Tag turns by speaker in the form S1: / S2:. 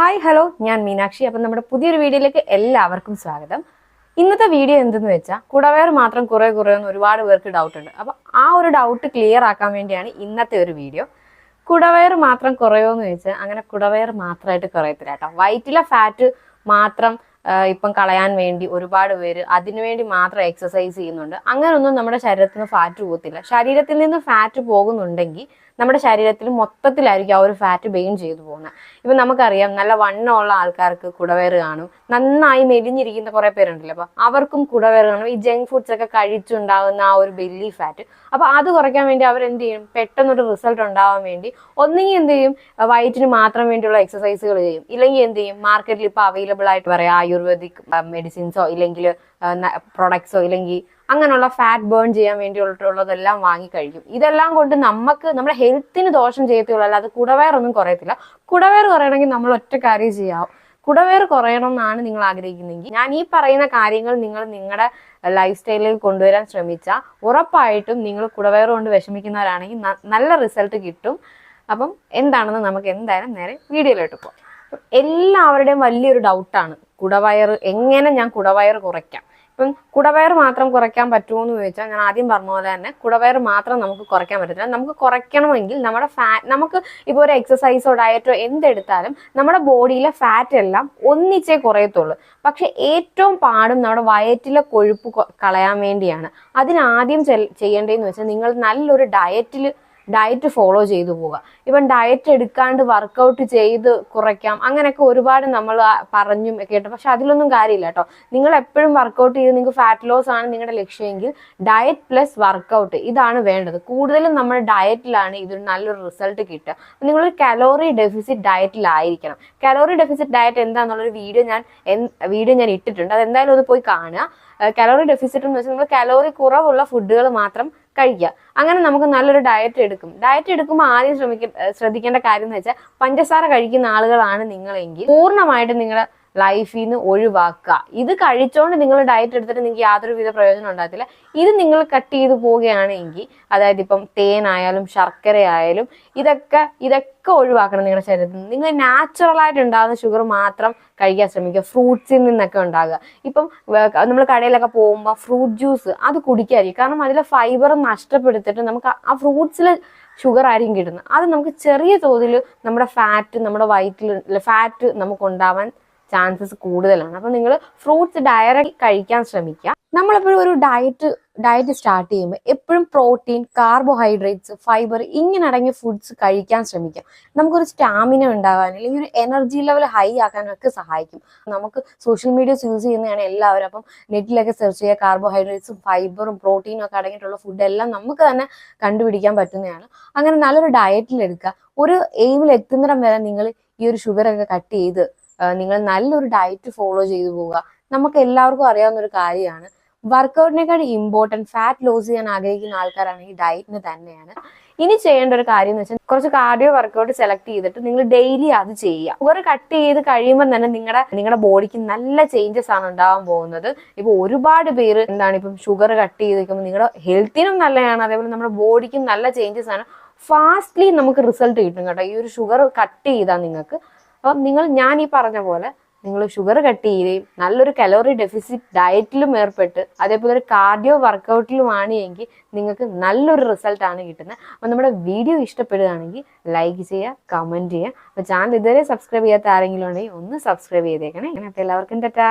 S1: Hi hello ഞാൻ മീനാക്ഷി. അപ്പം നമ്മുടെ പുതിയൊരു വീഡിയോയിലേക്ക് എല്ലാവർക്കും സ്വാഗതം. ഇന്നത്തെ വീഡിയോ എന്തെന്ന് വെച്ചാൽ കുടവയർ മാത്രം കുറെ കുറേ എന്ന് ഒരുപാട് പേർക്ക് ഡൗട്ട് ഉണ്ട്. അപ്പം ആ ഒരു ഡൗട്ട് ക്ലിയർ ആക്കാൻ വേണ്ടിയാണ് ഇന്നത്തെ ഒരു വീഡിയോ. കുടവയർ മാത്രം കുറയോ എന്ന് ചോദിച്ചാൽ അങ്ങനെ കുടവയർ മാത്രമായിട്ട് കുറയത്തില്ല കേട്ടോ. വയറ്റിലെ ഫാറ്റ് മാത്രം ഇപ്പം കളയാൻ വേണ്ടി ഒരുപാട് പേര് അതിനുവേണ്ടി മാത്രം എക്സസൈസ് ചെയ്യുന്നുണ്ട്. അങ്ങനെയൊന്നും നമ്മുടെ ശരീരത്തിൽ നിന്ന് ഫാറ്റ് പോകത്തില്ല. ശരീരത്തിൽ നിന്ന് ഫാറ്റ് പോകുന്നുണ്ടെങ്കിൽ നമ്മുടെ ശരീരത്തിൽ മൊത്തത്തിലായിരിക്കും ആ ഒരു ഫാറ്റ് ബെയിൻ ചെയ്തു പോകുന്നത്. ഇപ്പം നമുക്കറിയാം നല്ല വണ്ണമുള്ള ആൾക്കാർക്ക് കുടവേറ് കാണും. നന്നായി മെലിഞ്ഞിരിക്കുന്ന കുറേ പേരുണ്ടല്ലോ. അപ്പോൾ അവർക്കും കുടവേറ് കാണും. ഈ ജങ്ക് ഫുഡ്സ് ഒക്കെ കഴിച്ചുണ്ടാകുന്ന ആ ഒരു ബെല്ലി ഫാറ്റ് അപ്പോൾ അത് കുറയ്ക്കാൻ വേണ്ടി അവർ എന്ത് ചെയ്യും? പെട്ടെന്നൊരു റിസൾട്ട് ഉണ്ടാവാൻ വേണ്ടി ഒന്നെങ്കിൽ എന്ത് ചെയ്യും? വയറ്റിന് മാത്രം വേണ്ടിയുള്ള എക്സസൈസുകൾ ചെയ്യും. ഇല്ലെങ്കിൽ എന്ത് ചെയ്യും? മാർക്കറ്റിൽ ഇപ്പോൾ അവൈലബിൾ ആയിട്ട് പറയാം ആയുർവേദിക് മെഡിസിൻസോ ഇല്ലെങ്കിൽ പ്രൊഡക്ട്സോ ഇല്ലെങ്കിൽ അങ്ങനെയുള്ള ഫാറ്റ് ബേൺ ചെയ്യാൻ വേണ്ടിയിട്ടുള്ളതെല്ലാം വാങ്ങി കഴിക്കും. ഇതെല്ലാം കൊണ്ട് നമുക്ക് നമ്മുടെ ഹെൽത്തിന് ദോഷം ചെയ്യത്തുള്ളൂ അല്ലാതെ കുടവയറൊന്നും കുറയത്തില്ല. കുടവയർ കുറയണമെങ്കിൽ നമ്മൾ ഒറ്റ കാര്യം ചെയ്യാവും. കുടവയർ കുറയണം എന്നാണ് നിങ്ങൾ ആഗ്രഹിക്കുന്നതെങ്കിൽ ഞാൻ ഈ പറയുന്ന കാര്യങ്ങൾ നിങ്ങൾ നിങ്ങളുടെ ലൈഫ് സ്റ്റൈലിൽ കൊണ്ടുവരാൻ ശ്രമിച്ചാൽ ഉറപ്പായിട്ടും നിങ്ങൾ കുടവയർ കൊണ്ട് വിഷമിക്കുന്നവരാണെങ്കിൽ നല്ല റിസൾട്ട് കിട്ടും. അപ്പം എന്താണെന്ന് നമുക്ക് എന്തായാലും നേരെ വീഡിയോയിലോട്ട് പോകാം എല്ലാവരുടെയും വലിയൊരു ഡൗട്ടാണ് കുടവയർ എങ്ങനെ ഞാൻ കുടവയർ കുറയ്ക്കാം? ഇപ്പം കുടവയർ മാത്രം കുറയ്ക്കാൻ പറ്റുമോ എന്ന് ചോദിച്ചാൽ ഞാൻ ആദ്യം പറഞ്ഞ പോലെ തന്നെ കുടവയർ മാത്രം നമുക്ക് കുറയ്ക്കാൻ പറ്റത്തില്ല. നമുക്ക് കുറയ്ക്കണമെങ്കിൽ നമ്മുടെ ഫാറ്റ് നമുക്ക് ഇപ്പോൾ ഒരു എക്സസൈസോ ഡയറ്റോ എന്തെടുത്താലും നമ്മുടെ ബോഡിയിലെ ഫാറ്റ് എല്ലാം ഒന്നിച്ചേ കുറയത്തുള്ളൂ. പക്ഷെ ഏറ്റവും പാടും നമ്മുടെ വയറ്റിലെ കൊഴുപ്പ് കളയാൻ വേണ്ടിയാണ്. അതിനാദ്യം ചെയ്യേണ്ടതെന്ന് വെച്ചാൽ നിങ്ങൾ നല്ലൊരു ഡയറ്റിൽ ഡയറ്റ് ഫോളോ ചെയ്തു പോവുക. ഇവൻ ഡയറ്റ് എടുക്കാണ്ട് വർക്കൗട്ട് ചെയ്ത് കുറയ്ക്കാം. അങ്ങനെയൊക്കെ ഒരുപാട് നമ്മൾ പറഞ്ഞും കേട്ടു. പക്ഷെ അതിലൊന്നും കാര്യമില്ല കേട്ടോ. നിങ്ങൾ എപ്പോഴും വർക്കൗട്ട് ചെയ്ത് നിങ്ങൾക്ക് ഫാറ്റ് ലോസ് ആണ് നിങ്ങളുടെ ലക്ഷ്യമെങ്കിൽ ഡയറ്റ് പ്ലസ് വർക്കൗട്ട് ഇതാണ് വേണ്ടത്. കൂടുതലും നമ്മൾ ഡയറ്റിലാണ് ഇതൊരു നല്ലൊരു റിസൾട്ട് കിട്ടുക. നിങ്ങളൊരു കലോറി ഡെഫിസിറ്റ് ഡയറ്റിലായിരിക്കണം കലോറി ഡെഫിസിറ്റ് ഡയറ്റ് എന്താണെന്നുള്ളൊരു വീഡിയോ ഞാൻ വീഡിയോ ഞാൻ ഇട്ടിട്ടുണ്ട്. അത് എന്തായാലും ഒന്ന് പോയി കാണുക. കലോറി ഡെഫിസിറ്റ് എന്ന് വെച്ചാൽ നമ്മൾ കലോറി കുറവുള്ള ഫുഡുകൾ മാത്രം കഴിക്കുക. അങ്ങനെ നമുക്ക് നല്ലൊരു ഡയറ്റ് എടുക്കും. ഡയറ്റ് എടുക്കുമ്പോൾ ആദ്യം ശ്രമിക്ക ശ്രദ്ധിക്കേണ്ട കാര്യം എന്ന് വെച്ചാൽ പഞ്ചസാര കഴിക്കുന്ന ആളുകളാണ് നിങ്ങളെങ്കിൽ. പൂർണമായിട്ട് നിങ്ങളുടെ ലൈഫിൽ നിന്ന് ഒഴിവാക്കുക. ഇത് കഴിച്ചോണ്ട് നിങ്ങൾ ഡയറ്റ് എടുത്തിട്ട് നിങ്ങൾക്ക് യാതൊരുവിധ പ്രയോജനം ഉണ്ടാകത്തില്ല. ഇത് നിങ്ങൾ കട്ട് ചെയ്ത് പോവുകയാണെങ്കിൽ അതായത് ഇപ്പം തേനായാലും ശർക്കര ആയാലും ഇതൊക്കെ ഇതൊക്കെ ഒഴിവാക്കണം നിങ്ങളുടെ ശരീരത്തിൽ. നിന്ന് നിങ്ങൾ നാച്ചുറൽ ആയിട്ട് ഉണ്ടാകുന്ന ഷുഗർ മാത്രം കഴിക്കാൻ ശ്രമിക്കുക. ഫ്രൂട്ട്സിൽ നിന്നൊക്കെ ഉണ്ടാകുക. ഇപ്പം നമ്മൾ കടയിലൊക്കെ പോകുമ്പോൾ ഫ്രൂട്ട് ജ്യൂസ് അത് കുടിക്കാതിരിക്കും കാരണം അതിലെ ഫൈബർ നഷ്ടപ്പെടുത്തിയിട്ട് നമുക്ക് ആ ഫ്രൂട്ട്സിൽ ഷുഗർ ആയിരിക്കും കിട്ടുന്നത്. അത് നമുക്ക് ചെറിയ തോതിൽ നമ്മുടെ ഫാറ്റ് നമ്മുടെ വയറ്റിൽ ഫാറ്റ് നമുക്ക് ഉണ്ടാവാൻ ചാൻസസ് കൂടുതലാണ്. അപ്പം നിങ്ങൾ ഫ്രൂട്ട്സ് ഡയറക്റ്റ് കഴിക്കാൻ ശ്രമിക്കുക. നമ്മളെപ്പോഴും ഒരു ഡയറ്റ് ഡയറ്റ് സ്റ്റാർട്ട് ചെയ്യുമ്പോൾ എപ്പോഴും പ്രോട്ടീൻ കാർബോഹൈഡ്രേറ്റ്സ് ഫൈബർ ഇങ്ങനെ അടങ്ങിയ ഫുഡ്സ് കഴിക്കാൻ ശ്രമിക്കാം നമുക്കൊരു സ്റ്റാമിന ഉണ്ടാകാൻ അല്ലെങ്കിൽ ഒരു എനർജി ലെവൽ ഹൈ ആക്കാനും ഒക്കെ സഹായിക്കും. നമുക്ക് സോഷ്യൽ മീഡിയസ് യൂസ് ചെയ്യുന്നതാണ് എല്ലാവരും. അപ്പം നെറ്റിലൊക്കെ സെർച്ച് ചെയ്യുക കാർബോഹൈഡ്രേറ്റ്സും ഫൈബറും പ്രോട്ടീനും ഒക്കെ അടങ്ങിയിട്ടുള്ള ഫുഡെല്ലാം നമുക്ക് തന്നെ കണ്ടുപിടിക്കാൻ പറ്റുന്നതാണ്. അങ്ങനെ നല്ലൊരു ഡയറ്റിൽ എടുക്കുക. ഒരു എയിമിൽ എത്തുന്നിടം വരെ നിങ്ങൾ ഈ ഒരു ഷുഗറൊക്കെ കട്ട് ചെയ്ത് നിങ്ങൾ നല്ലൊരു ഡയറ്റ് ഫോളോ ചെയ്തു പോവുക. നമുക്ക് എല്ലാവർക്കും അറിയാവുന്ന ഒരു കാര്യമാണ്. വർക്കൗട്ടിനേക്കാൾ ഇമ്പോർട്ടന്റ് ഫാറ്റ് ലോസ് ചെയ്യാൻ ആഗ്രഹിക്കുന്ന ആൾക്കാരാണെങ്കിൽ ഡയറ്റിന് തന്നെയാണ്. ഇനി ചെയ്യേണ്ട ഒരു കാര്യം എന്ന് വെച്ചാൽ കുറച്ച് കാർഡിയോ വർക്കൗട്ട് സെലക്ട് ചെയ്തിട്ട് നിങ്ങൾ ഡെയിലി അത് ചെയ്യുക. ഷുഗർ കട്ട് ചെയ്ത് കഴിയുമ്പോൾ തന്നെ നിങ്ങളുടെ നിങ്ങളുടെ ബോഡിക്ക് നല്ല ചേഞ്ചസ് ആണ് ഉണ്ടാവാൻ പോകുന്നത്. ഇപ്പൊ ഒരുപാട് പേര് എന്താണ് ഇപ്പം ഷുഗർ കട്ട് ചെയ്ത് വെക്കുമ്പോൾ നിങ്ങളുടെ ഹെൽത്തിനും നല്ലതാണ്. അതേപോലെ നമ്മുടെ ബോഡിക്കും നല്ല ചേഞ്ചസ് ആണ്. ഫാസ്റ്റ്ലി നമുക്ക് റിസൾട്ട് കിട്ടും കേട്ടോ. ഈ ഒരു ഷുഗർ കട്ട് ചെയ്താൽ നിങ്ങൾക്ക് അപ്പം നിങ്ങൾ ഞാൻ ഈ പറഞ്ഞ പോലെ നിങ്ങൾ ഷുഗർ കട്ട് ചെയ്യുകയും നല്ലൊരു കലോറി ഡെഫിസിറ്റ് ഡയറ്റിലും ഏർപ്പെട്ട് അതേപോലെ ഒരു കാർഡിയോ വർക്കൗട്ടിലുമാണ് എങ്കിൽ നിങ്ങൾക്ക് നല്ലൊരു റിസൾട്ടാണ് കിട്ടുന്നത്. അപ്പം നമ്മുടെ വീഡിയോ ഇഷ്ടപ്പെടുകയാണെങ്കിൽ ലൈക്ക് ചെയ്യുക കമന്റ് ചെയ്യുക. അപ്പോൾ ചാനൽ ഇതുവരെ സബ്സ്ക്രൈബ് ചെയ്യാത്ത ആരെങ്കിലും ഉണ്ടെങ്കിൽ ഒന്ന് സബ്സ്ക്രൈബ് ചെയ്തേക്കണേ. അപ്പോൾ എല്ലാവർക്കും ടാറ്റാ.